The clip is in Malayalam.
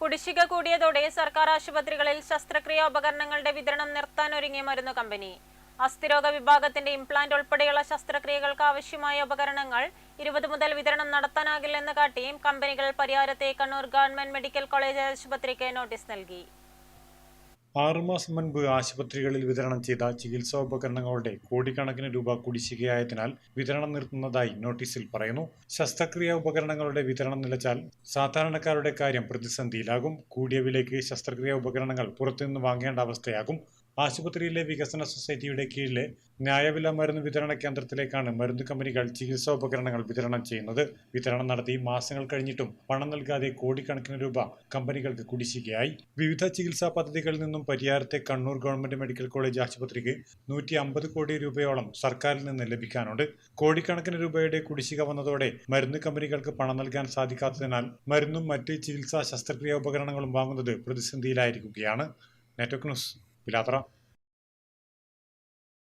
കുടിശ്ശിക കൂടിയതോടെ സർക്കാർ ആശുപത്രികളിൽ ശസ്ത്രക്രിയാ ഉപകരണങ്ങളുടെ വിതരണം നിർത്താനൊരുങ്ങിയ മരുന്ന് കമ്പനി. അസ്ഥിരോഗ വിഭാഗത്തിന്റെ ഇംപ്ലാന്റ് ഉൾപ്പെടെയുള്ള ശസ്ത്രക്രിയകൾക്ക് ആവശ്യമായ ഉപകരണങ്ങൾ ഇരുപത് മുതൽ വിതരണം നടത്താനാകില്ലെന്ന് കാട്ടി കമ്പനികൾ പരിഹാരത്തെ കണ്ണൂർ ഗവൺമെന്റ് മെഡിക്കൽ കോളേജ് ആശുപത്രിക്ക് നോട്ടീസ് നൽകി. ആറുമാസം മുൻപ് ആശുപത്രികളിൽ വിതരണം ചെയ്ത ചികിത്സാോപകരണങ്ങളുടെ കോടിക്കണക്കിന് രൂപ കുടിശ്ശികയായതിനാൽ വിതരണം നിർത്തുന്നതായി നോട്ടീസിൽ പറയുന്നു. ശസ്ത്രക്രിയാ ഉപകരണങ്ങളുടെ വിതരണം നിലച്ചാൽ സാധാരണക്കാരുടെ കാര്യം പ്രതിസന്ധിയിലാകും. കൂടിയ വിലയ്ക്ക് ശസ്ത്രക്രിയാ ഉപകരണങ്ങൾ പുറത്തുനിന്ന് വാങ്ങേണ്ട അവസ്ഥയാകും. ആശുപത്രിയിലെ വികസന സൊസൈറ്റിയുടെ കീഴിലെ ന്യായവില മരുന്ന് വിതരണ കേന്ദ്രത്തിലേക്കാണ് മരുന്ന് കമ്പനികൾ ചികിത്സാ ഉപകരണങ്ങൾ വിതരണം ചെയ്യുന്നത്. വിതരണം നടത്തി മാസങ്ങൾ കഴിഞ്ഞിട്ടും പണം നൽകാതെ കോടിക്കണക്കിന് രൂപ കമ്പനികൾക്ക് കുടിശ്ശികയായി. വിവിധ ചികിത്സാ പദ്ധതികളിൽ നിന്നും പരിയാരത്തെ കണ്ണൂർ ഗവൺമെന്റ് മെഡിക്കൽ കോളേജ് ആശുപത്രിക്ക് നൂറ്റി അമ്പത് കോടി രൂപയോളം സർക്കാരിൽ നിന്ന് ലഭിക്കാനുണ്ട്. കോടിക്കണക്കിന് രൂപയുടെ കുടിശ്ശിക വന്നതോടെ മരുന്ന് കമ്പനികൾക്ക് പണം നൽകാൻ സാധിക്കാത്തതിനാൽ മരുന്നും മറ്റ് ചികിത്സാ ശസ്ത്രക്രിയാ ഉപകരണങ്ങളും വാങ്ങുന്നത് പ്രതിസന്ധിയിലായിരിക്കുകയാണ്. Network news Pilatra